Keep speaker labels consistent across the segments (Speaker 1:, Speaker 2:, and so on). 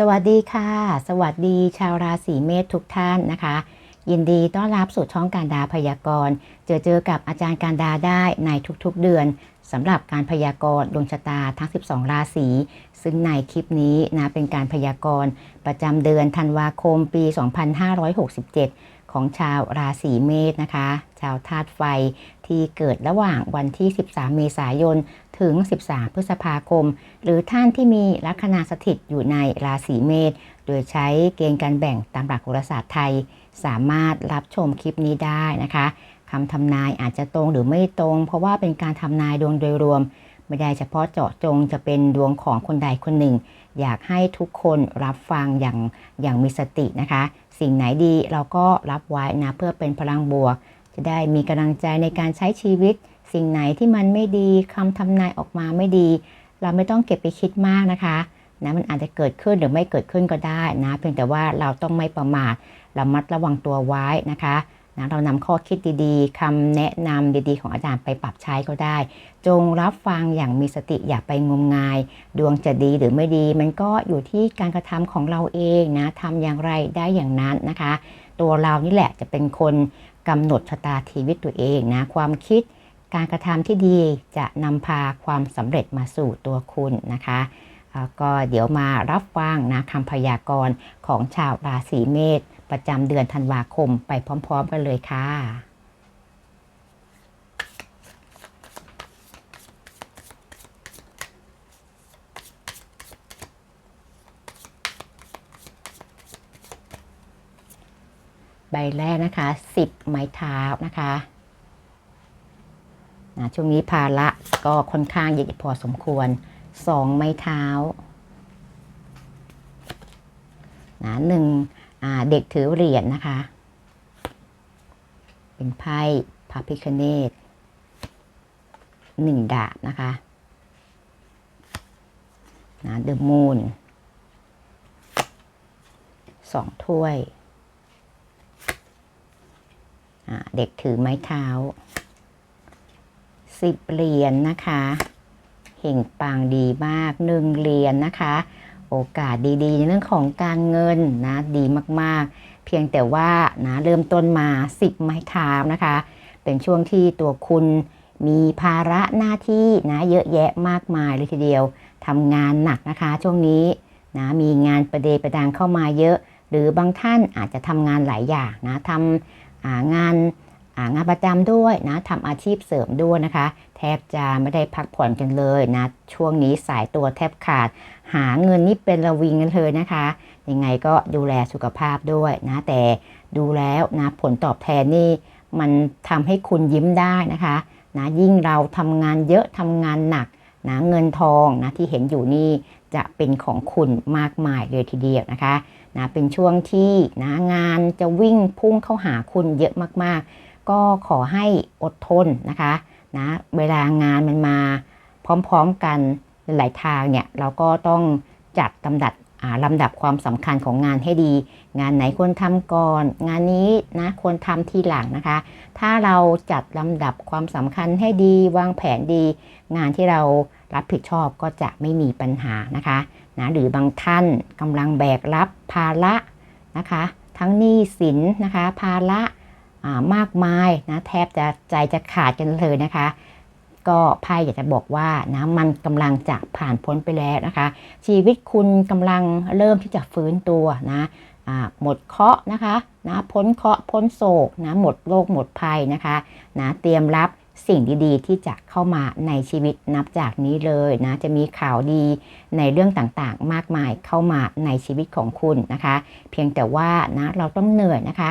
Speaker 1: สวัสดีค่ะ สวัสดีชาวราศีเมษทุกท่านนะคะ ยินดีต้อนรับสู่ช่องการดาพยากรณ์ เจอเจอกับอาจารย์การดาได้ในทุกๆเดือนสำหรับการพยากรณ์ดวงชะตาทั้ง 12 ราศีซึ่งในคลิปนี้นะเป็นการพยากรณ์ประจำเดือนธันวาคมปี 2567 ของชาวราศีเมษนะคะ ชาวธาตุไฟที่เกิดระหว่างวันที่ 13 เมษายน ถึง 13 พฤษภาคม หรือท่านที่มีลัคนาสถิตอยู่ในราศีเมษ โดยใช้เกณฑ์การแบ่งตามหลักโหราศาสตร์ไทย สามารถรับชมคลิปนี้ได้นะคะคำทำนายอาจจะตรงหรือไม่ตรง เพราะว่าเป็นการทำนายดวงโดยรวม ไม่ได้เฉพาะเจาะจงจะเป็นดวงของคนใดคนหนึ่ง อยากให้ทุกคนรับฟังอย่างอย่างมีสตินะคะ สิ่งไหนดีเราก็รับไว้นะเพื่อเป็นพลังบวก จะได้มีกำลังใจในการใช้ชีวิต สิ่งไหนที่มันไม่ดีคำทำนายออกมาไม่ดี เราไม่ต้องเก็บไปคิดมากนะคะนะมันอาจจะเกิดขึ้นหรือไม่เกิดขึ้นก็ได้นะ เพียงแต่ว่าเราต้องไม่ประมาทระมัดระวังตัวไว้นะคะ นะเรานำข้อคิดดีๆคำแนะนำดีๆ ของอาจารย์ไปปรับใช้ก็ได้ จงรับฟังอย่างมีสติอย่าไปงมงาย ดวงจะดีหรือไม่ดี มันก็อยู่ที่การกระทำของเราเองนะทำอย่างไรได้อย่างนั้นนะคะ ตัวเรานี่แหละจะเป็นคนกำหนดชะตาชีวิตตัวเองนะความคิดการกระทำที่ดีจะนำพาความสำเร็จมาสู่ตัวคุณนะคะก็เดี๋ยวมารับฟังนะคำพยากรณ์ของชาวราศีเมษ ประจำเดือนธันวาคมไปพร้อม ๆ กันเลยค่ะ ใบแรกนะคะ 10 ไม้เท้านะคะนะช่วงนี้ภาระก็ค่อนข้างเยอะพอสมควร 2 ไม้เท้านะหนึ่ง เด็กถือเหรียญนนะคะ เป็นไพ่พระพิคเนตหนึ่งดาบนะคะนะเดอะมูนสองถ้วย เด็กถือไม้เท้าสิบเหรียญนนะคะ เห่งปังดีมากหนึ่งเหรียญนนะคะ โอกาสดีๆในเรื่องของการเงินนะดีมากๆ เพียงแต่ว่านะเริ่มต้นมา10ไม้เท้านะคะ เป็นช่วงที่ตัวคุณมีภาระหน้าที่นะเยอะแยะมากมายเลยทีเดียวทำงานหนักนะคะ ช่วงนี้นะมีงานประเดประดังเข้ามาเยอะ หรือบางท่านอาจจะทำงานหลายอย่างนะทำงาน งานประจำด้วยนะทำอาชีพเสริมด้วยนะคะ แทบจะไม่ได้พักผ่อนกันเลยนะ ช่วงนี้สายตัวแทบขาด หาเงินนี่เป็นระวิงกันเลยนะคะ ยังไงก็ดูแลสุขภาพด้วยนะ แต่ดูแล้วนะผลตอบแทนนี่มันทำให้คุณยิ้มได้นะคะนะยิ่งเราทำงานเยอะทำงานหนักนะเงินทองนะที่เห็นอยู่นี่จะเป็นของคุณมากมายเลยทีเดียวนะคะนะเป็นช่วงที่นะงานจะวิ่งพุ่งเข้าหาคุณเยอะมากๆ ก็ขอให้อดทนนะคะนะเวลางานมันมาพร้อมๆกันหลายทางเนี่ยเราก็ต้องจัดลำดับลำดับความสำคัญของงานให้ดี งานไหนควรทำก่อน งานนี้นะควรทำทีหลังนะคะ ถ้าเราจัดลำดับความสำคัญให้ดีวางแผนดี งานที่เรารับผิดชอบก็จะไม่มีปัญหานะคะนะหรือบางท่านกำลังแบกรับภาระนะคะ ทั้งหนี้สินนะคะ ภาระ มากมายนะแทบจะใจจะขาดกันเลยนะคะ ก็ไพ่อยากจะบอกว่านะมันกำลังจะผ่านพ้นไปแล้วนะคะ ชีวิตคุณกำลังเริ่มที่จะฟื้นตัวนะหมดเคราะห์นะคะนะพ้นเคราะห์พ้นโศกนะหมดโรคหมดภัยนะคะนะเตรียมรับสิ่งดีๆ ที่จะเข้ามาในชีวิตนับจากนี้เลยนะจะมีข่าวดีในเรื่องต่างๆ มากมายเข้ามาในชีวิตของคุณนะคะ เพียงแต่ว่านะเราต้องเหนื่อยนะคะ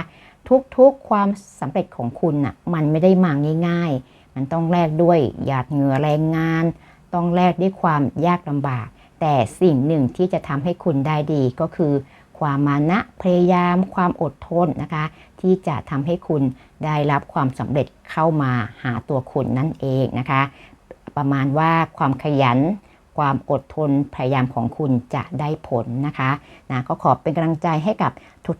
Speaker 1: ทุกๆความสำเร็จของคุณนะ่ะมันไม่ได้มาง่าย ๆ มันต้องแลกด้วยหยาดเหงื่อแรงงาน ต้องแลกด้วยความยากลำบาก แต่สิ่งหนึ่งที่จะทำให้คุณได้ดีก็คือ ความมานะพยายาม ความอดทนนะคะ ที่จะทำให้คุณได้รับความสำเร็จเข้ามาหาตัวคุณนั่นเองนะคะ ประมาณว่าความขยัน ความอดทนพยายามของคุณจะได้ผลนะคะนะก็ขอเป็นกำลังใจให้กับ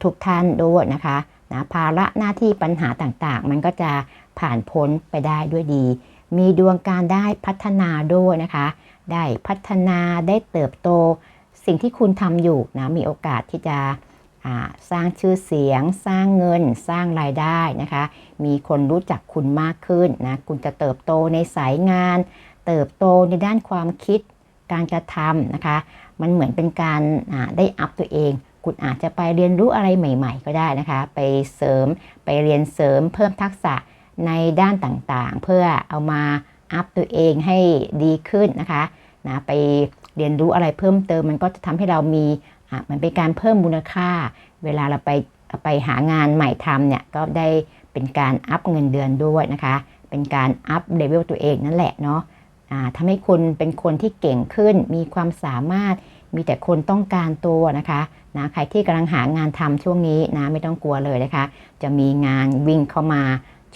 Speaker 1: ทุกๆทท่านด้วยนะคะนะภาระหน้าที่ปัญหาต่างๆ มันก็จะผ่านพ้นไปได้ด้วยดี มีดวงการได้พัฒนาด้วยนะคะ ได้พัฒนาได้เติบโต สิ่งที่คุณทำอยู่นะมีโอกาสที่จะสร้างชื่อเสียง สร้างเงิน สร้างรายได้นะคะ มีคนรู้จักคุณมากขึ้นนะ คุณจะเติบโตในสายงาน เติบโตในด้านความคิด การกระทำนะคะ มันเหมือนเป็นการได้อัพตัวเอง คุณอาจจะไปเรียนรู้อะไรใหม่ ๆ ก็ได้นะคะ ไปเสริมไปเรียนเสริมเพิ่มทักษะในด้านต่างๆ เพื่อเอามาอัพตัวเองให้ดีขึ้นนะคะนะไปเรียนรู้อะไรเพิ่มเติมมันก็จะทำให้เรามีอะมันเป็นการเพิ่มมูลค่า เวลาเราไปไปหางานใหม่ทำเนี่ยก็ได้เป็นการอัพเงินเดือนด้วยนะคะ เป็นการอัพเลเวลตัวเองนั่นแหละเนาะ ทำให้คุณเป็นคนที่เก่งขึ้น มีความสามารถ มีแต่คนต้องการตัวนะคะนะใครที่กำลังหางานทำช่วงนี้นะไม่ต้องกลัวเลยนะคะ จะมีงานวิ่งเข้ามา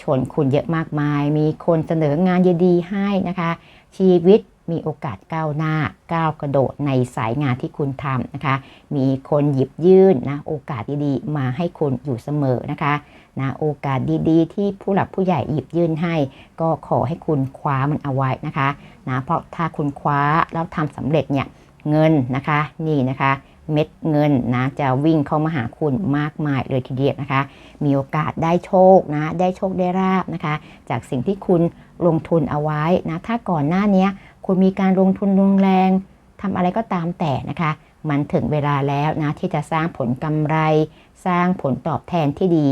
Speaker 1: ชนคุณเยอะมากมาย มีคนเสนองานดีๆให้นะคะ ชีวิตมีโอกาสก้าวหน้าก้าวกระโดดในสายงานที่คุณทำนะคะ มีคนหยิบยื่นนะโอกาสดีๆ มาให้คุณอยู่เสมอนะคะ นะโอกาสดีๆ ที่ผู้หลักผู้ใหญ่หยิบยื่นให้ ก็ขอให้คุณคว้ามันเอาไว้นะคะนะเพราะถ้าคุณคว้าแล้วทำสำเร็จเนี่ยเงินนะคะนี่นะคะเม็ดเงินนะจะวิ่งเข้ามาหาคุณมากมายเลยทีเดียวนะคะ มีโอกาสได้โชคนะ ได้โชคได้ราบนะคะ จากสิ่งที่คุณลงทุนเอาไว้นะ ถ้าก่อนหน้านี้คุณมีการลงทุนลงแรงทำอะไรก็ตามแต่นะคะ มันถึงเวลาแล้วนะที่จะสร้างผลกำไร สร้างผลตอบแทนที่ดี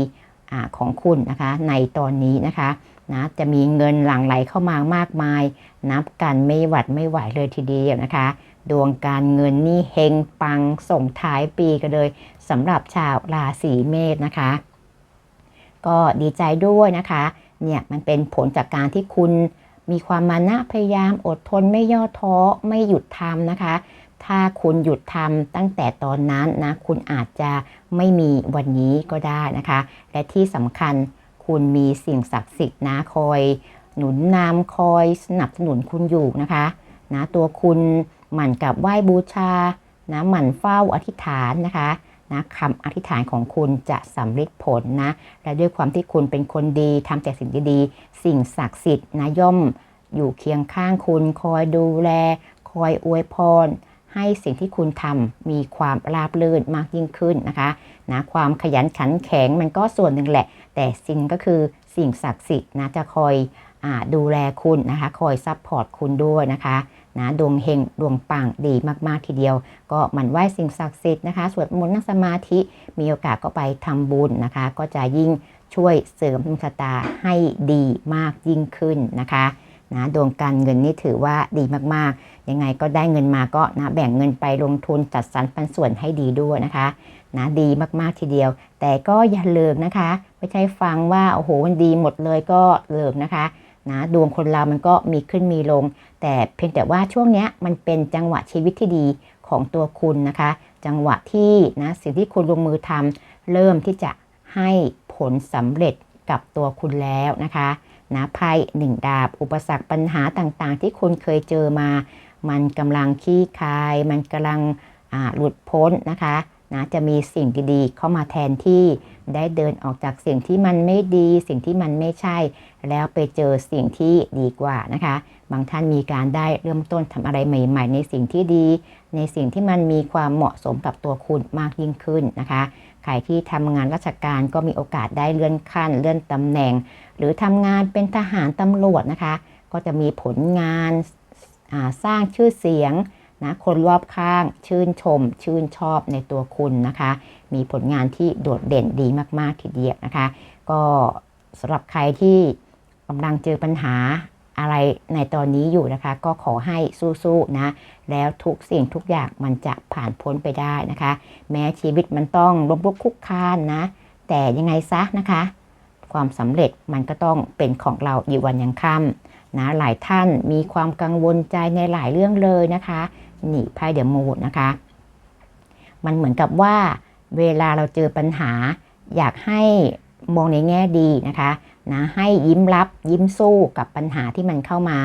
Speaker 1: อของคุณนะคะในตอนนี้นะคะนะจะมีเงินหลั่งไหลเข้ามามากมาย นับกันไม่หวัดไม่ไหวเลยทีเดียวนะคะ ดวงการเงินนี่เฮงปังส่งท้ายปีกันเลยสำหรับชาวราศีเมษนะคะ ก็ดีใจด้วยนะคะเนี่ยมันเป็นผลจากการที่คุณมีความมานะพยายามอดทนไม่ย่อท้อไม่หยุดทำนะคะ ถ้าคุณหยุดทำตั้งแต่ตอนนั้นนะคุณอาจจะไม่มีวันนี้ก็ได้นะคะ และที่สำคัญคุณมีสิ่งศักดิ์สิทธิ์นะคอยหนุนนำคอยสนับสนุนคุณอยู่นะคะนะตัวคุณหมั่นกับไหว้บูชานะหมั่นเฝ้าอธิษฐานนะคะนะคำอธิษฐานของคุณจะสำเร็จผลนะและด้วยความที่คุณเป็นคนดีทำแต่สิ่งดีๆ สิ่งศักดิ์สิทธิ์นะย่อมอยู่เคียงข้างคุณคอยดูแล คอยอวยพร ให้สิ่งที่คุณทำมีความราบรื่นมากยิ่งขึ้นนะคะนะความขยันขันแข็งมันก็ส่วนหนึ่งแหละ แต่สิ่งก็คือสิ่งศักดิ์สิทธิ์นะจะคอยอดูแลคุณนะคะ คอยซัพพอร์ตคุณด้วยนะคะนะดวงเฮงดวงปังดีมาก ๆ ทีเดียว ก็หมั่นไหว้สิ่งศักดิ์สิทธิ์นะคะสวดมนต์นั่งสมาธิมีโอกาสก็ไปทำบุญนะคะ ก็จะยิ่งช่วยเสริมดวงชะตาให้ดีมากยิ่งขึ้นนะคะ นะดวงการเงินนี่ถือว่าดีมากๆ ยังไงก็ได้เงินมาก็นะแบ่งเงินไปลงทุนจัดสรรปันส่วนให้ดีด้วยนะคะนะดีมากๆทีเดียว แต่ก็อย่าเลิกนะคะ ไม่ใช่ฟังว่าโอ้โหมันดีหมดเลยก็เลิกนะคะนะดวงคนเรามันก็มีขึ้นมีลง แต่เพียงแต่ว่าช่วงนี้มันเป็นจังหวะชีวิตที่ดีของตัวคุณนะคะ จังหวะที่นะสิ่งที่คุณลงมือทำเริ่มที่จะให้ผลสำเร็จกับตัวคุณแล้วนะคะ นะไพ่หนึ่งดาบ อุปสรรคปัญหาต่างๆ ที่คุณเคยเจอมา มันกำลังขี้คาย มันกำลังหลุดพ้นนะคะนะจะมีสิ่งดีๆ เข้ามาแทนที่ได้เดินออกจากสิ่งที่มันไม่ดี สิ่งที่มันไม่ใช่ แล้วไปเจอสิ่งที่ดีกว่านะคะ บางท่านมีการได้เริ่มต้นทำอะไรใหม่ ๆ ในสิ่งที่ดี ในสิ่งที่มันมีความเหมาะสมกับตัวคุณมากยิ่งขึ้นนะคะ ใครที่ทำงานราชการก็มีโอกาสได้เลื่อนขั้น เลื่อนตำแหน่ง หรือทำงานเป็นทหารตำรวจนะคะ ก็จะมีผลงานสร้างชื่อเสียงนะคนรอบข้างชื่นชม ชื่นชอบในตัวคุณนะคะ มีผลงานที่โดดเด่นดีมาก ๆ ทีเดียวนะคะ ก็สำหรับใครที่กำลังเจอปัญหา อะไรในตอนนี้อยู่นะคะ ก็ขอให้สู้ๆนะ แล้วทุกสิ่งทุกอย่างมันจะผ่านพ้นไปได้นะคะ แม้ชีวิตมันต้องล้มลุกคุกคานนะ แต่ยังไงซะนะคะ ความสำเร็จมันก็ต้องเป็นของเราอยู่วันยังค่ำนะหลายท่านมีความกังวลใจในหลายเรื่องเลยนะคะหนี่ไพ่เดอะมูดนะคะ มันเหมือนกับว่าเวลาเราเจอปัญหา อยากให้มองในแง่ดีนะคะ นะให้ยิ้มรับยิ้มสู้กับปัญหาที่มันเข้ามา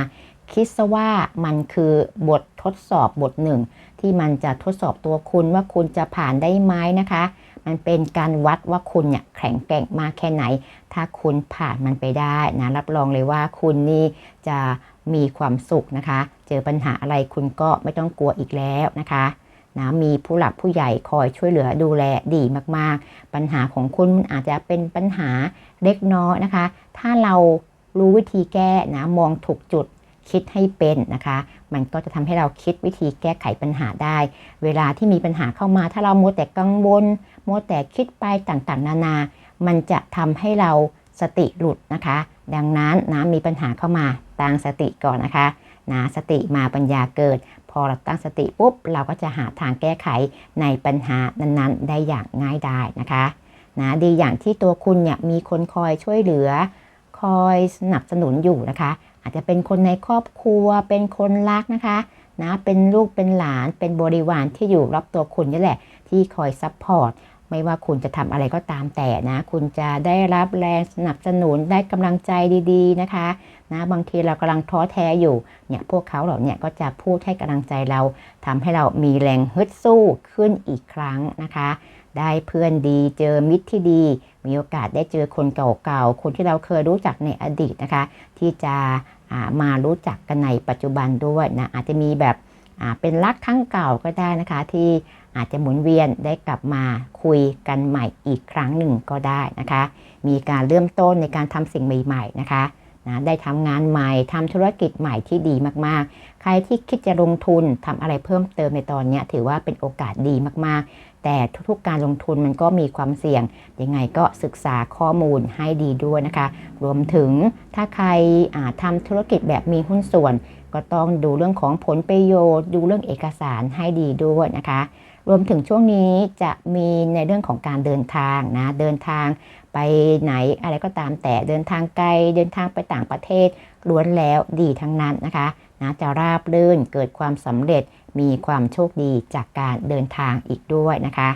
Speaker 1: คิดซะว่ามันคือบททดสอบบทหนึ่ง ที่มันจะทดสอบตัวคุณว่าคุณจะผ่านได้ไหมนะคะ มันเป็นการวัดว่าคุณเนี่ยแข็งแกร่งมากแค่ไหน ถ้าคุณผ่านมันไปได้นะรับรองเลยว่าคุณนี่จะมีความสุขนะคะ เจอปัญหาอะไรคุณก็ไม่ต้องกลัวอีกแล้วนะคะนะมีผู้หลักผู้ใหญ่คอยช่วยเหลือดูแลดีมากๆ ปัญหาของคุณมันอาจจะเป็นปัญหา เล็กน้อยนะคะ ถ้าเรารู้วิธีแก้นะมองถูกจุดคิดให้เป็นนะคะ มันก็จะทำให้เราคิดวิธีแก้ไขปัญหาได้ เวลาที่มีปัญหาเข้ามา ถ้าเรามัวแต่กังวลมัวแต่คิดไปต่างๆ นานา มันจะทำให้เราสติหลุดนะคะ ดังนั้นนะมีปัญหาเข้ามาตั้งสติก่อนนะคะนะสติมาปัญญาเกิด พอเราตั้งสติปุ๊บ เราก็จะหาทางแก้ไขในปัญหานั้นๆ ได้อย่างง่ายได้นะคะ นะดีอย่างที่ตัวคุณเนี่ยมีคนคอยช่วยเหลือ คอยสนับสนุนอยู่นะคะ อาจจะเป็นคนในครอบครัวเป็นคนรักนะคะนะเป็นลูกเป็นหลานเป็นบริวารที่อยู่รอบตัวคุณนี่แหละ ที่คอยซัพพอร์ตไม่ว่าคุณจะทำอะไรก็ตามแต่นะ คุณจะได้รับแรงสนับสนุนได้กำลังใจดีๆนะคะนะบางทีเรากำลังท้อแท้อยู่เนี่ยพวกเขาเหล่านี้ก็จะพูดให้กำลังใจเราทำให้เรามีแรงฮึดสู้ขึ้นอีกครั้งนะคะ ได้เพื่อนดีเจอมิตรที่ดี มีโอกาสได้เจอคนเก่าๆ คนที่เราเคยรู้จักในอดีตนะคะ ที่จะมารู้จักกันในปัจจุบันด้วยนะอาจจะมีแบบเป็นรักครั้งเก่าก็ได้นะคะ ที่อาจจะหมุนเวียนได้กลับมาคุยกันใหม่อีกครั้งหนึ่งก็ได้นะคะ มีการเริ่มต้นในการทำสิ่งใหม่ ๆ นะคะ นะได้ทำงานใหม่ทำธุรกิจใหม่ที่ดีมากๆ ใครที่คิดจะลงทุนทำอะไรเพิ่มเติมในตอนนี้ถือว่าเป็นโอกาสดีมากๆ แต่ทุกๆการลงทุนมันก็มีความเสี่ยง ยังไงก็ศึกษาข้อมูลให้ดีด้วยนะคะ รวมถึงถ้าใครทำธุรกิจแบบมีหุ้นส่วน ก็ต้องดูเรื่องของผลประโยชน์ ดูเรื่องเอกสารให้ดีด้วยนะคะ รวมถึงช่วงนี้จะมีในเรื่องของการเดินทางนะเดินทางไปไหนอะไรก็ตามแต่เดินทางไกลเดินทางไปต่างประเทศล้วนแล้วดีทั้งนั้นนะคะนะจะราบรื่นเกิดความสำเร็จมีความโชคดีจากการเดินทางอีกด้วยนะคะ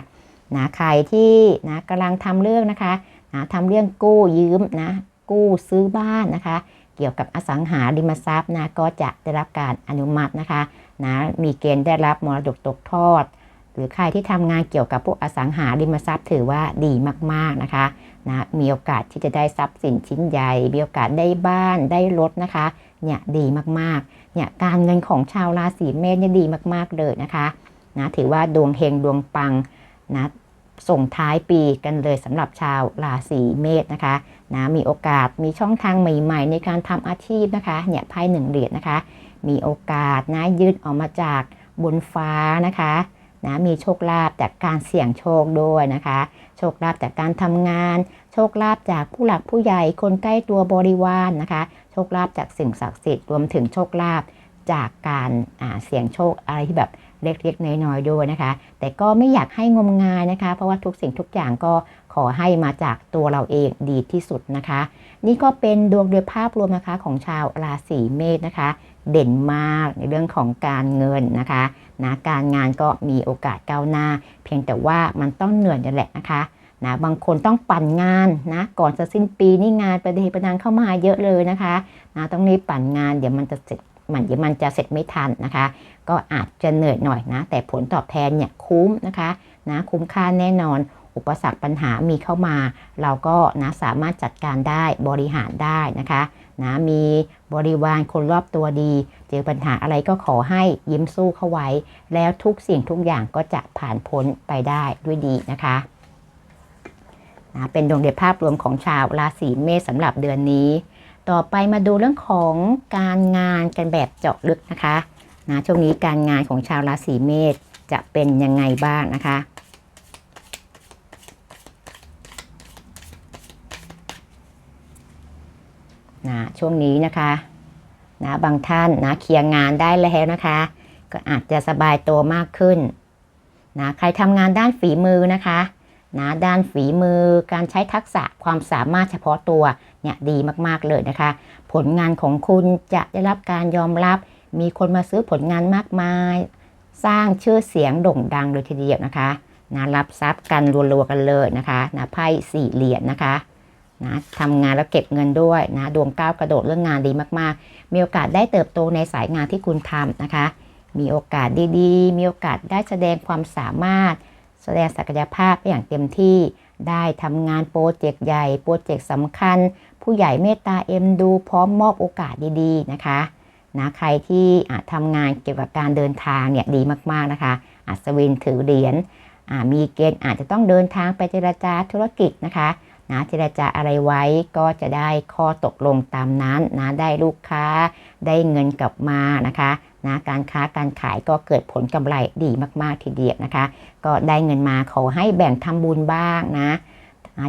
Speaker 1: นะใครที่นะกำลังทำเรื่องนะคะนะทำเรื่องกู้ยืมนะกู้ซื้อบ้านนะคะ เกี่ยวกับอสังหาริมทรัพย์นะก็จะได้รับการอนุมัตินะคะนะมีเกณฑ์ได้รับมรดกตกทอด หรือใครที่ทำงานเกี่ยวกับพวกอสังหาริมทรัพย์ถือว่าดีมากๆนะคะนะมีโอกาสที่จะได้ทรัพย์สินชิ้นใหญ่ มีโอกาสได้บ้านได้รถนะคะเนี่ยดีมากๆเนี่ยการเงินของชาวราศีเมษเนี่ยดีมากๆเลยนะคะนะถือว่าดวงเฮงดวงปังนะส่งท้ายปีกันเลยสำหรับชาวราศีเมษนะคะนะมีโอกาสมีช่องทางใหม่ ๆ ในการทำอาชีพนะคะเนี่ยไพ่หนึ่งเหรียญนะคะ มีโอกาสนะยืดออกมาจากบนฟ้านะคะ นะมีโชคลาภจากการเสี่ยงโชคด้วยนะคะ โชคลาภจากการทำงาน โชคลาภจากผู้หลักผู้ใหญ่คนใกล้ตัวบริวารนนะคะ โชคลาภจากสิ่งศักดิ์สิทธิ์รวมถึงโชคลาภจากการเสี่ยงโชคอะไรที่แบบเล็กๆน้อยๆด้วยนะคะ แต่ก็ไม่อยากให้งมงายนะคะ เพราะว่าทุกสิ่งทุกอย่างก็ขอให้มาจากตัวเราเองดีที่สุดนะคะ นี่ก็เป็นดวงโดยภาพรวมนะคะของชาวราศีเมษนะคะ เด่นมากในเรื่องของการเงินนะคะนะการงานก็มีโอกาสก้าวหน้า เพียงแต่ว่ามันต้องเหนื่อยนั่นแหละนะคะนะบางคนต้องปั่นงานนะก่อนจะสิ้นปีนี่งานประเดประดังเข้ามาเยอะเลยนะคะนะต้องรีบปั่นงานเดี๋ยวมันจะเสร็จมันเดี๋ยวมันจะเสร็จไม่ทันนะคะ ก็อาจจะเหนื่อยหน่อยนะ แต่ผลตอบแทนเนี่ยคุ้มนะคะนะคุ้มค่าแน่นอน อุปสรรคปัญหามีเข้ามา เราก็นะสามารถจัดการได้บริหารได้นะคะ นะมีบริวารคนรอบตัวดี เจอปัญหาอะไรก็ขอให้ยิ้มสู้เข้าไว้ แล้วทุกสิ่งทุกอย่างก็จะผ่านพ้นไปได้ด้วยดีนะคะนะเป็นดวงเดือนภาพรวมของชาวราศีเมษสำหรับเดือนนี้ ต่อไปมาดูเรื่องของการงานกันแบบเจาะลึกนะคะนะช่วงนี้การงานของชาวราศีเมษจะเป็นยังไงบ้างนะคะ นะช่วงนี้นะคะนะบางท่านนะเคลียร์งานได้แล้วนะคะ ก็อาจจะสบายตัวมากขึ้นนะใครทำงานด้านฝีมือนะคะนะด้านฝีมือการใช้ทักษะความสามารถเฉพาะตัวเนี่ยดีมากๆเลยนะคะ ผลงานของคุณจะได้รับการยอมรับ มีคนมาซื้อผลงานมากมาย สร้างชื่อเสียงโด่งดังเลยทีเดียวนะคะนะรับทรัพย์กันรัวๆกันเลยนะคะนะไพ่สี่เหรียญนะคะ นะทำงานแล้วเก็บเงินด้วยนะดวงก้าวกระโดดเรื่องงานดีมากๆ มีโอกาสได้เติบโตในสายงานที่คุณทำนะคะ มีโอกาสดีๆ มีโอกาสได้แสดงความสามารถ แสดงศักยภาพอย่างเต็มที่ได้ทำงานโปรเจกต์ใหญ่โปรเจกต์สำคัญ ผู้ใหญ่เมตตาเอ็มดูพร้อมมอบโอกาสดีๆนะคะนะใครที่ทำงานเกี่ยวกับการเดินทางเนี่ยดีมากๆนะคะ อัศวินถือเหรียญมีเกณฑ์อาจจะต้องเดินทางไปเจรจาธุรกิจนะคะ นะเจรจาอะไรไว้ก็จะได้ข้อตกลงตามนั้นนะได้ลูกค้าได้เงินกลับมานะคะนะการค้าการขายก็เกิดผลกำไรดีมากๆทีเดียวนะคะ ก็ได้เงินมาขอให้แบ่งทำบุญบ้างนะ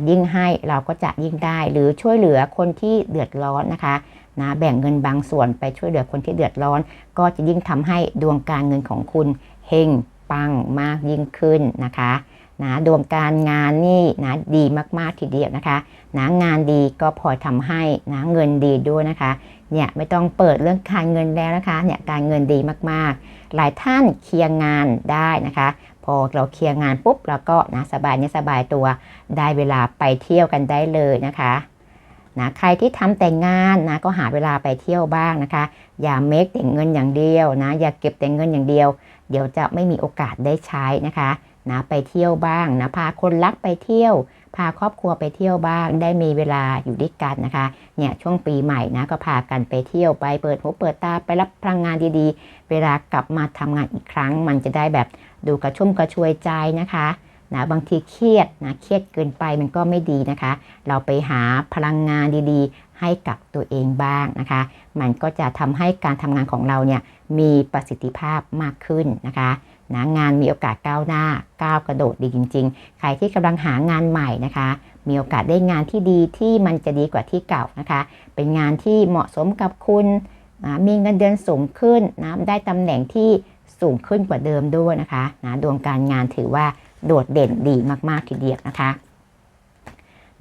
Speaker 1: ยิ่งให้เราก็จะยิ่งได้หรือช่วยเหลือคนที่เดือดร้อนนะคะนะแบ่งเงินบางส่วนไปช่วยเหลือคนที่เดือดร้อน ก็จะยิ่งทำให้ดวงการเงินของคุณเฮงปังมากยิ่งขึ้นนะคะ นะดวงการงานนี่นะดีมากๆทีเดียวนะคะนะงานดีก็พอทำให้นะเงินดีด้วยนะคะเนี่ยไม่ต้องเปิดเรื่องการเงินแล้วนะคะเนี่ยการเงินดีมากๆ หลายท่านเคลียร์งานได้นะคะ พอเราเคลียร์งานปุ๊บเราก็นะสบายเนี่ยสบายตัวได้เวลาไปเที่ยวกันได้เลยนะคะนะใครที่ทำแต่งงานนะก็หาเวลาไปเที่ยวบ้างนะคะ อย่าเมคแต่งเงินอย่างเดียวนะอย่าเก็บแต่งเงินอย่างเดียว เดี๋ยวจะไม่มีโอกาสได้ใช้นะคะ นะไปเที่ยวบ้างนะพาคนรักไปเที่ยว พาครอบครัวไปเที่ยวบ้าง ได้มีเวลาอยู่ด้วยกันนะคะเนี่ยช่วงปีใหม่นะก็พากันไปเที่ยวไปเปิดหูเปิดตาไปรับพลังงานดีๆ เวลากลับมาทำงานอีกครั้ง มันจะได้แบบดูกระชุ่มกระชวยใจนะคะนะบางทีเครียดนะเครียดเกินไปมันก็ไม่ดีนะคะ เราไปหาพลังงานดีๆ ให้กับตัวเองบ้างนะคะ มันก็จะทำให้การทำงานของเราเนี่ยมีประสิทธิภาพมากขึ้นนะคะ นะงานมีโอกาสก้าวหน้าก้าวกระโดดดีจริง ๆ ใครที่กำลังหางานใหม่นะคะ มีโอกาสได้งานที่ดีที่มันจะดีกว่าที่เก่านะคะ เป็นงานที่เหมาะสมกับคุณนะมีเงินเดือนสูงขึ้นนะได้ตำแหน่งที่สูงขึ้นกว่าเดิมด้วยนะคะนะดวงการงานถือว่าโดดเด่นดีมากๆทีเดียวนะคะ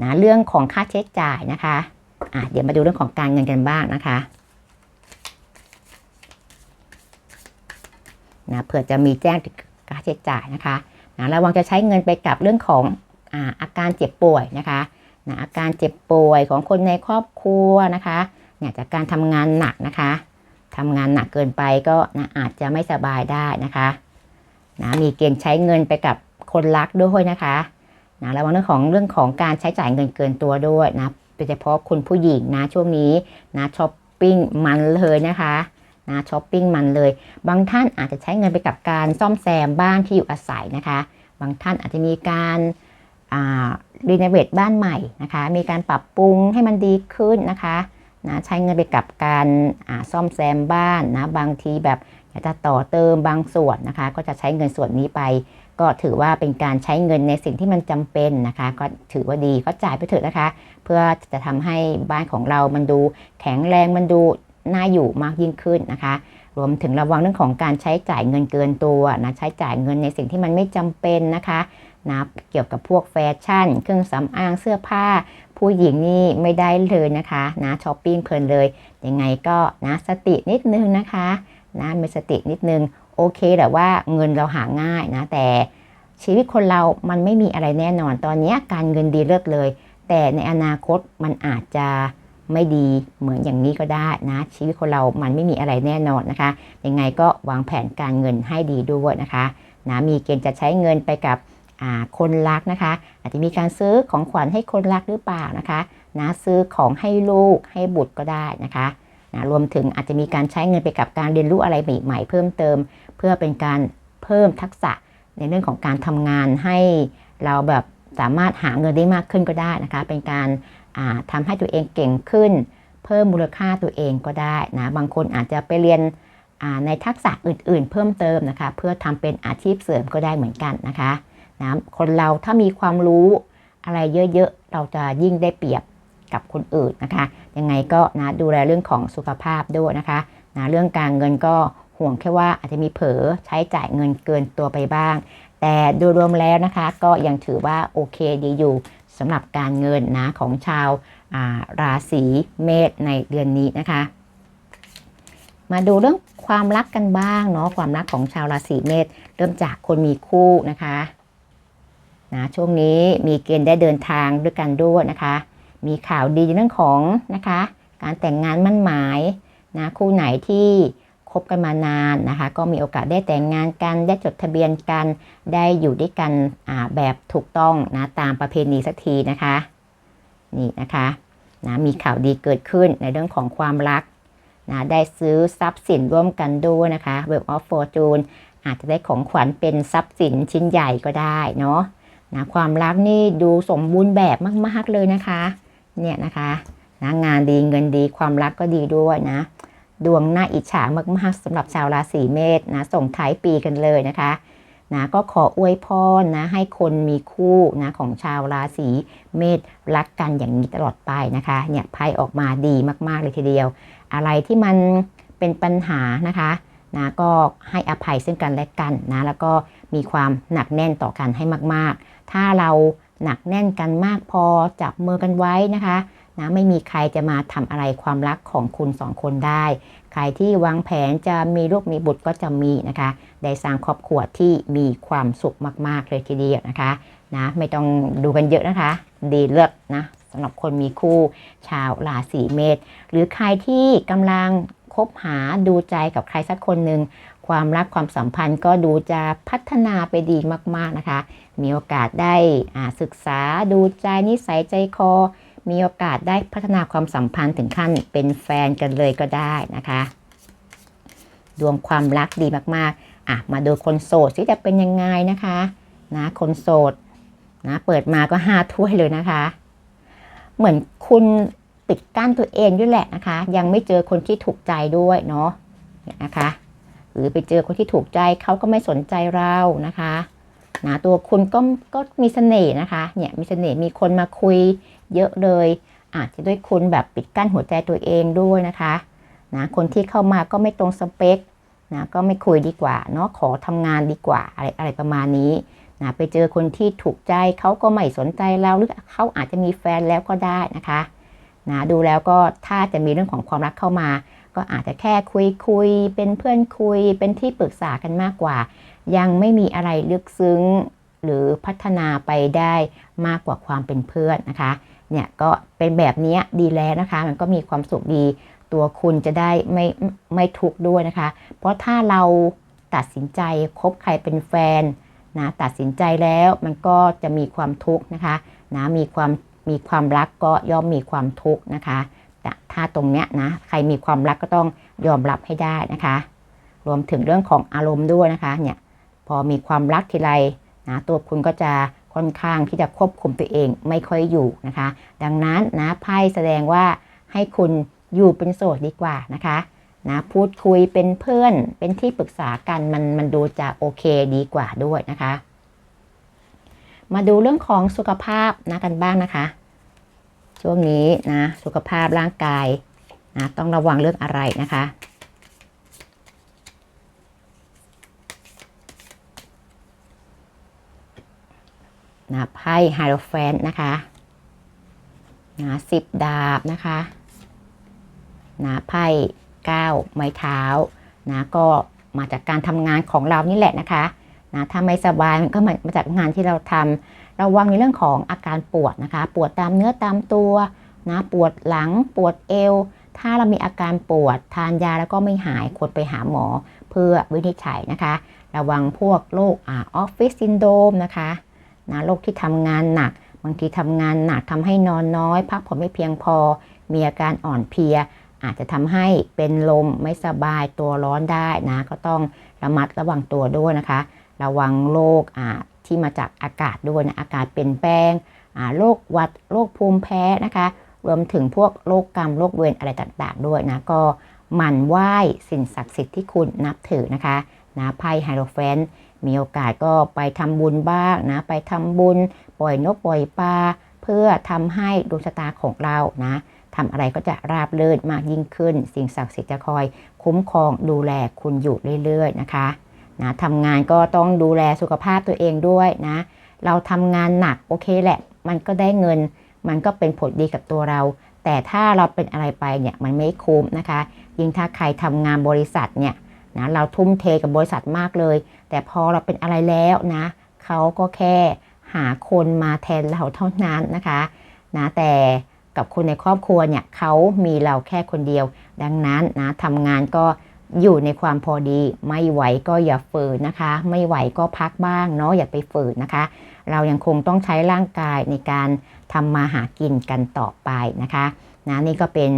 Speaker 1: นะเรื่องของค่าใช้จ่ายนะคะะเดี๋ยวมาดูเรื่องของการเงินกันบ้างนะคะ นะเผื่อจะมีแจ้งถึงค่าใช้จ่ายนะคะนะระวังจะใช้เงินไปกับเรื่องของอาอาการเจ็บป่วยนะคะนะอาการเจ็บป่วยของคนในครอบครัวนะคะเนี่ยจากการทำงานหนักนะคะทำงานหนักเกินไปก็นะอาจจะไม่สบายได้นะคะนะมีเกณฑ์ใช้เงินไปกับคนรักด้วยนะคะนะระวังเรื่องของเรื่องของการใช้จ่ายเงินเกินตัวด้วยนะโดยเฉพาะคุณผู้หญิงนะช่วงนี้นะช้อปปิ้งมันเลยนะคะ นะช้อปปิ้งมันเลย บางท่านอาจจะใช้เงินไปกับการซ่อมแซมบ้านที่อยู่อาศัยนะคะ บางท่านอาจจะมีการรีโนเวทบ้านใหม่นะคะ มีการปรับปรุงให้มันดีขึ้นนะคะนะใช้เงินไปกับการซ่อมแซมบ้านนะ บางทีแบบอยากจะต่อเติมบางส่วนนะคะ ก็จะใช้เงินส่วนนี้ไป ก็ถือว่าเป็นการใช้เงินในสิ่งที่มันจำเป็นนะคะ ก็ถือว่าดีก็จ่ายไปเถอะนะคะ เพื่อจะทำให้บ้านของเรามันดูแข็งแรงมันดู น่าอยู่มากยิ่งขึ้นนะคะ รวมถึงระวังเรื่องของการใช้จ่ายเงินเกินตัวนะใช้จ่ายเงินในสิ่งที่มันไม่จำเป็นนะคะนะเกี่ยวกับพวกแฟชั่น เครื่องสำอางเสื้อผ้า ผู้หญิงนี่ไม่ได้เลยนะคะนะช้อปปิ้งเพลินเลยยังไงก็นะสตินิดนึงนะคะนะมีสตินิดนึงโอเคแต่ว่าเงินเราหาง่ายนะแต่ชีวิตคนเรามันไม่มีอะไรแน่นอนตอนนี้การเงินดีเลิศเลย แต่ในอนาคตมันอาจจะ ไม่ดีเหมือนอย่างนี้ก็ได้นะ ชีวิตคนเรามันไม่มีอะไรแน่นอนนะคะ ยังไงก็วางแผนการเงินให้ดีด้วยนะคะนะมีเกณฑ์จะใช้เงินไปกับคนรักนะคะ อาจจะมีการซื้อของขวัญให้คนรักหรือเปล่านะคะนะซื้อของให้ลูกให้บุตรก็ได้นะคะนะรวมถึงอาจจะมีการใช้เงินไปกับการเรียนรู้อะไรใหม่ๆเพิ่มเติม เพื่อเป็นการเพิ่มทักษะในเรื่องของการทำงานให้เราแบบสามารถหาเงินได้มากขึ้นก็ได้นะคะ เป็นการ ทำให้ตัวเองเก่งขึ้น เพิ่มมูลค่าตัวเองก็ได้นะบางคนอาจจะไปเรียนในทักษะอื่นๆ เพิ่มเติมนะคะ เพื่อทำเป็นอาชีพเสริมก็ได้เหมือนกันนะคะนะคนเราถ้ามีความรู้อะไรเยอะๆ เราจะยิ่งได้เปรียบกับคนอื่นนะคะ ยังไงก็นะดูแลเรื่องของสุขภาพด้วยนะคะนะเรื่องการเงินก็ห่วงแค่ว่าอาจจะมีเผลอใช้จ่ายเงินเกินตัวไปบ้าง แต่โดยรวมแล้วนะคะ ก็ยังถือว่าโอเคดีอยู่ สำหรับการเงินนะของชาวาราศีเมษในเดือนนี้นะคะ มาดูเรื่องความรักกันบ้างเนาะความรักของชาวราศีเมษเริ่มจากคนมีคู่นะคะนะช่วงนี้มีเกณฑ์ได้เดินทางด้วยกันด้วยนะคะ มีข่าวดีเรื่องของนะคะ การแต่งงานมั่นหมายนะคู่ไหนที่ คบกันมานานนะคะ ก็มีโอกาสได้แต่งงานกัน ได้จดทะเบียนกัน ได้อยู่ด้วยกันแบบถูกต้องนะตามประเพณีสักทีนะคะ นี่นะคะนะมีข่าวดีเกิดขึ้นในเรื่องของความรักนะได้ซื้อทรัพย์สินร่วมกันด้วยนะคะ Web of Fortune อาจจะได้ของขวัญเป็นทรัพย์สินชิ้นใหญ่ก็ได้เนาะนะความรักนี่ดูสมบูรณ์แบบมาก ๆ เลยนะคะ เนี่ยนะคะนะงานดีเงินดีความรักก็ดีด้วยนะ ดวงน่าอิจฉามากๆสำหรับชาวราศีเมษนะส่งท้ายปีกันเลยนะคะนะก็ขออวยพรนะให้คนมีคู่นะของชาวราศีเมษรักกันอย่างนี้ตลอดไปนะคะเนี่ยไพ่ออกมาดีมากๆเลยทีเดียว อะไรที่มันเป็นปัญหานะคะนะก็ให้อภัยซึ่งกันและกันนะแล้วก็มีความหนักแน่นต่อกันให้มากๆ ถ้าเราหนักแน่นกันมากพอจับมือกันไว้นะคะ นะไม่มีใครจะมาทำอะไรความรักของคุณสองคนได้ ใครที่วางแผนจะมีลูกมีบุตรก็จะมีนะคะ ได้สร้างครอบครัวที่มีความสุขมาก ๆ เลยทีเดียวนะคะนะไม่ต้องดูกันเยอะนะคะ ดีเลิศนะสำหรับคนมีคู่ชาวราศีเมษหรือใครที่กำลังคบหาดูใจกับใครสักคนหนึ่งความรักความสัมพันธ์ก็ดูจะพัฒนาไปดีมาก ๆ นะคะ มีโอกาสได้ศึกษาดูใจนิสัยใจคอ มีโอกาสได้พัฒนาความสัมพันธ์ถึงขั้นเป็นแฟนกันเลยก็ได้นะคะ ดวงความรักดีมากๆอะมาดูคนโสดที่จะเป็นยังไงนะคะนะคนโสดนะเปิดมาก็ห้าถ้วยเลยนะคะ เหมือนคุณปิดกั้นตัวเองด้วยแหละนะคะ ยังไม่เจอคนที่ถูกใจด้วยเนาะนะคะ หรือไปเจอคนที่ถูกใจเขาก็ไม่สนใจเรานะคะ นะตัวคุณก็ก็มีเสน่ห์นะคะเนี่ยมีเสน่ห์มีคนมาคุยเยอะเลย อาจจะด้วยคุณแบบปิดกั้นหัวใจตัวเองด้วยนะคะนะคนที่เข้ามาก็ไม่ตรงสเปคนะก็ไม่คุยดีกว่าเนาะขอทำงานดีกว่าอะไรอะไรประมาณนี้นะไปเจอคนที่ถูกใจเขาก็ไม่สนใจเราหรือเขาอาจจะมีแฟนแล้วก็ได้นะคะนะดูแล้วก็ถ้าจะมีเรื่องของความรักเข้ามา ก็อาจจะแค่คุยคุยเป็นเพื่อนคุยเป็นที่ปรึกษากันมากกว่า ยังไม่มีอะไรลึกซึ้ง หรือพัฒนาไปได้มากกว่าความเป็นเพื่อนนะคะเนี่ยก็เป็นแบบนี้ดีแล้วนะคะ มันก็มีความสุขดี ตัวคุณจะได้ไม่ไม่ทุกข์ด้วยนะคะ เพราะถ้าเราตัดสินใจคบใครเป็นแฟนนะตัดสินใจแล้วมันก็จะมีความทุกข์นะคะนะมีความมีความรักก็ย่อมมีความทุกข์นะคะแต่ถ้าตรงเนี้ยนะใครมีความรักก็ต้องยอมรับให้ได้นะคะ รวมถึงเรื่องของอารมณ์ด้วยนะคะเนี่ย อมีความรักทีไรนะตัวคุณก็จะค่อนข้างที่จะควบคุมตัวเองไม่ค่อยอยู่นะคะ ดังนั้นนะไพ่แสดงว่าให้คุณอยู่เป็นโสดดีกว่านะคะนะพูดคุยเป็นเพื่อนเป็นที่ปรึกษากันมันมันดูจะโอเคดีกว่าด้วยนะคะ มาดูเรื่องของสุขภาพนะกันบ้างนะคะ ช่วงนี้นะสุขภาพร่างกายนะต้องระวังเรื่องอะไรนะคะ นะไพ่ไฮโรแฟนนะคะนะสิบดาบนะคะนะไพ่เก้าไม้เท้านะก็มาจากการทำงานของเรานี่แหละนะคะนะถ้าไม่สบายมันก็มาจากงานที่เราทำระวังในเรื่องของอาการปวดนะคะ ปวดตามเนื้อตามตัวนะปวดหลังปวดเอว ถ้าเรามีอาการปวดทานยาแล้วก็ไม่หายควรไปหาหมอเพื่อวินิจฉัยนะคะ ระวังพวกโรคออฟฟิศซินโดมนะคะ นะโรคที่ทำงานหนัก บางทีทำงานหนักทำให้นอนน้อย พักผ่อนไม่เพียงพอ มีอาการอ่อนเพลีย อาจจะทำให้เป็นลมไม่สบายตัวร้อนได้นะ ก็ต้องระมัดระวังตัวด้วยนะคะ ระวังโรคที่มาจากอากาศด้วยนะอากาศเปลี่ยนแปลงโรคหวัดโรคภูมิแพ้นะคะรวมถึงพวกโรคกรรมโรคเวรอะไรต่างๆ ด้วยนะก็หมั่นไหว้สิ่งศักดิ์สิทธิ์ที่คุณนับถือนะคะนะไพ่ไฮโรแฟน มีโอกาสก็ไปทำบุญบ้างนะ ไปทำบุญปล่อยนกปล่อยปลาเพื่อทำให้ดวงชะตาของเรานะทำอะไรก็จะราบเรื่นมากยิ่งขึ้น สิ่งศักดิ์สิทธิ์จะคอยคุ้มครองดูแลคุณอยู่เรื่อย ๆ นะคะนะทำงานก็ต้องดูแลสุขภาพตัวเองด้วยนะ เราทำงานหนักโอเคแหละ มันก็ได้เงิน มันก็เป็นผลดีกับตัวเรา แต่ถ้าเราเป็นอะไรไปเนี่ยมันไม่คุ้มนะคะ ยิ่งถ้าใครทำงานบริษัทเนี่ยนะเราทุ่มเทกับบริษัทมากเลย แต่พอเราเป็นอะไรแล้วนะเขาก็แค่หาคนมาแทนเราเท่านั้นนะคะนะแต่กับคนในครอบครัวเนี่ยเขามีเราแค่คนเดียว ดังนั้นนะทำงานก็อยู่ในความพอดี ไม่ไหวก็อย่าฝืนนะคะ ไม่ไหวก็พักบ้างเนาะอย่าไปฝืนนะคะ เรายังคงต้องใช้ร่างกายในการทำมาหากินกันต่อไปนะคะนะนี่ก็เป็น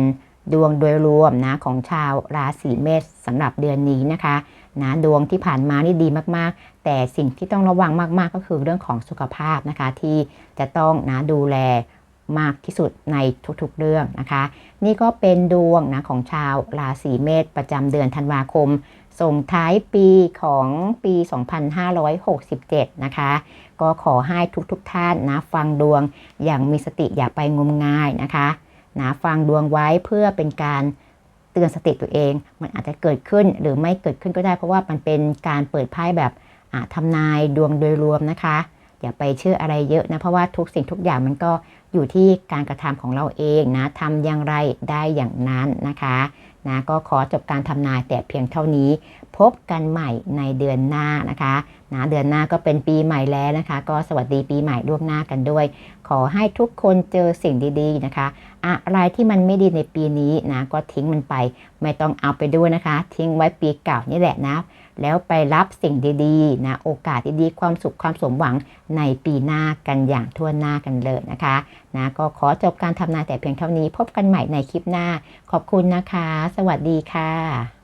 Speaker 1: ดวงโดยรวมนะของชาวราศีเมษสำหรับเดือนนี้นะคะ นะดวงที่ผ่านมานี่ดีมากๆ แต่สิ่งที่ต้องระวังมากๆ ก็คือเรื่องของสุขภาพนะคะ ที่จะต้องนะดูแลมากที่สุดในทุกๆเรื่องนะคะ นี่ก็เป็นดวงนะของชาวราศีเมษประจำเดือนธันวาคม ส่งท้ายปีของปี 2567 นะคะ ก็ขอให้ทุกๆทท่านนะฟังดวงอย่างมีสติอย่าไปงมงายนะคะนะฟังดวงไว้เพื่อเป็นการ เตือนสติตัวเอง มันอาจจะเกิดขึ้นหรือไม่เกิดขึ้นก็ได้ เพราะว่ามันเป็นการเปิดไพ่แบบอ่าทำนายดวงโดยรวมนะคะ อย่าไปเชื่ออะไรเยอะนะ เพราะว่าทุกสิ่งทุกอย่างมันก็อยู่ที่การกระทำของเราเองนะทำอย่างไรได้อย่างนั้นนะคะนะก็ขอจบการทำนายแต่เพียงเท่านี้ พบกันใหม่ในเดือนหน้านะคะ นะเดือนหน้าก็เป็นปีใหม่แล้วนะคะ ก็สวัสดีปีใหม่ล่วงหน้ากันด้วย ขอให้ทุกคนเจอสิ่งดีๆนะคะ อะไรที่มันไม่ดีในปีนี้นะก็ทิ้งมันไป ไม่ต้องเอาไปด้วยนะคะ ทิ้งไว้ปีเก่านี่แหละนะแล้วไปรับสิ่งดีๆนะโอกาสดีๆ ความสุขความสมหวังในปีหน้ากันอย่างทั่วหน้ากันเลยนะคะนะก็ขอจบการทำนายแต่เพียงเท่านี้พบกันใหม่ในคลิปหน้า ขอบคุณนะคะ สวัสดีค่ะ